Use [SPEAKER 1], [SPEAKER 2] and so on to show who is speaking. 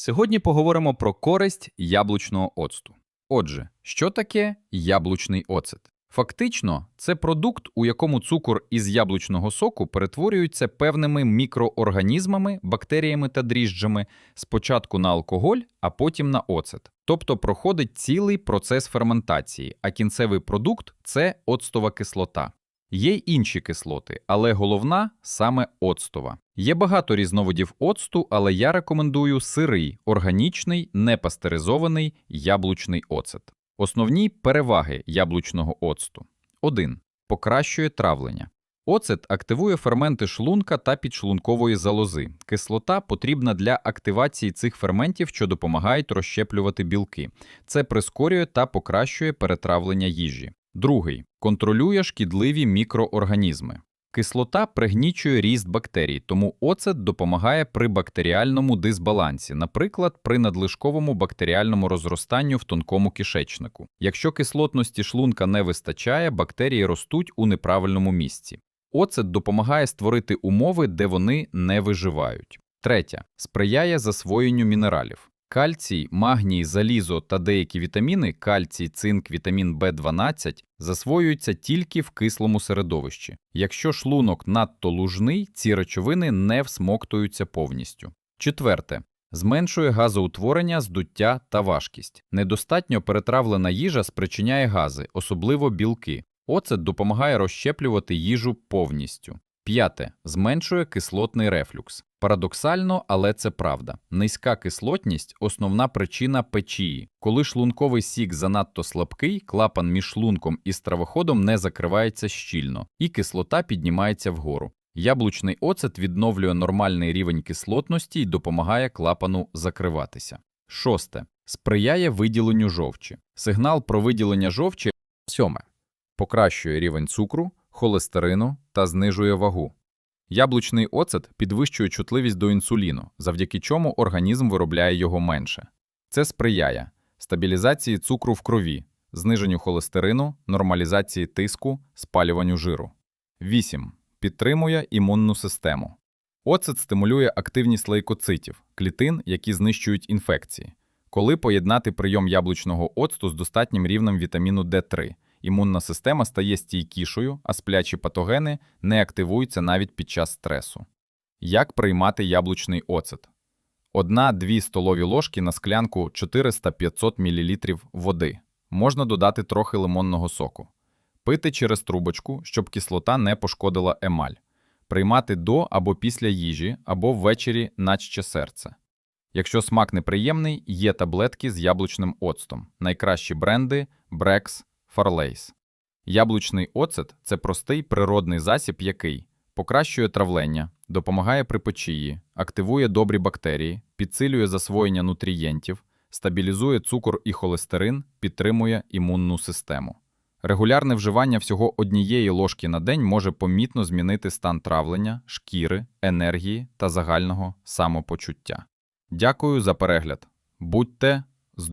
[SPEAKER 1] Сьогодні поговоримо про користь яблучного оцту. Отже, що таке яблучний оцет? Фактично, це продукт, у якому цукор із яблучного соку перетворюється певними мікроорганізмами, бактеріями та дріжджами спочатку на алкоголь, а потім на оцет. Тобто проходить цілий процес ферментації, а кінцевий продукт це оцтова кислота. Є й інші кислоти, але головна саме оцтова. Є багато різновидів оцту, але я рекомендую сирий, органічний, непастеризований яблучний оцет. Основні переваги яблучного оцту. 1. Покращує травлення. Оцет активує ферменти шлунка та підшлункової залози. Кислота потрібна для активації цих ферментів, що допомагають розщеплювати білки. Це прискорює та покращує перетравлення їжі. Другий контролює шкідливі мікроорганізми. Кислота пригнічує ріст бактерій, тому оцет допомагає при бактеріальному дисбалансі, наприклад, при надлишковому бактеріальному розростанню в тонкому кишечнику. Якщо кислотності шлунка не вистачає, бактерії ростуть у неправильному місці. Оцет допомагає створити умови, де вони не виживають. Третє сприяє засвоєнню мінералів. Кальцій, магній, залізо та деякі вітаміни, кальцій, цинк, вітамін В12, засвоюються тільки в кислому середовищі. Якщо шлунок надто лужний, ці речовини не всмоктуються повністю. Четверте. Зменшує газоутворення, здуття та важкість. Недостатньо перетравлена їжа спричиняє гази, особливо білки. Оцет допомагає розщеплювати їжу повністю. П'яте. Зменшує кислотний рефлюкс. Парадоксально, але це правда. Низька кислотність основна причина печії. Коли шлунковий сік занадто слабкий, клапан між шлунком і стравоходом не закривається щільно, і кислота піднімається вгору. Яблучний оцет відновлює нормальний рівень кислотності і допомагає клапану закриватися. Шосте. Сприяє виділенню жовчі. Сигнал про виділення жовчі сьоме. Покращує рівень цукру, холестерину та знижує вагу. Яблучний оцет підвищує чутливість до інсуліну, завдяки чому організм виробляє його менше. Це сприяє стабілізації цукру в крові, зниженню холестерину, нормалізації тиску, спалюванню жиру. 8. Підтримує імунну систему. Оцет стимулює активність лейкоцитів, клітин, які знищують інфекції. Коли поєднати прийом яблучного оцту з достатнім рівнем вітаміну D3, імунна система стає стійкішою, а сплячі патогени не активуються навіть під час стресу. Як приймати яблучний оцет? 1-2 столові ложки на склянку 400-500 мл води. Можна додати трохи лимонного соку. Пити через трубочку, щоб кислота не пошкодила емаль. Приймати до або після їжі, або ввечері наче серце. Якщо смак неприємний, є таблетки з яблучним оцтом. Найкращі бренди Brex, Farlays. Яблучний оцет це простий природний засіб, який покращує травлення, допомагає при печії, активує добрі бактерії, підсилює засвоєння нутрієнтів, стабілізує цукор і холестерин, підтримує імунну систему. Регулярне вживання всього однієї ложки на день може помітно змінити стан травлення, шкіри, енергії та загального самопочуття. Дякую за перегляд. Будьте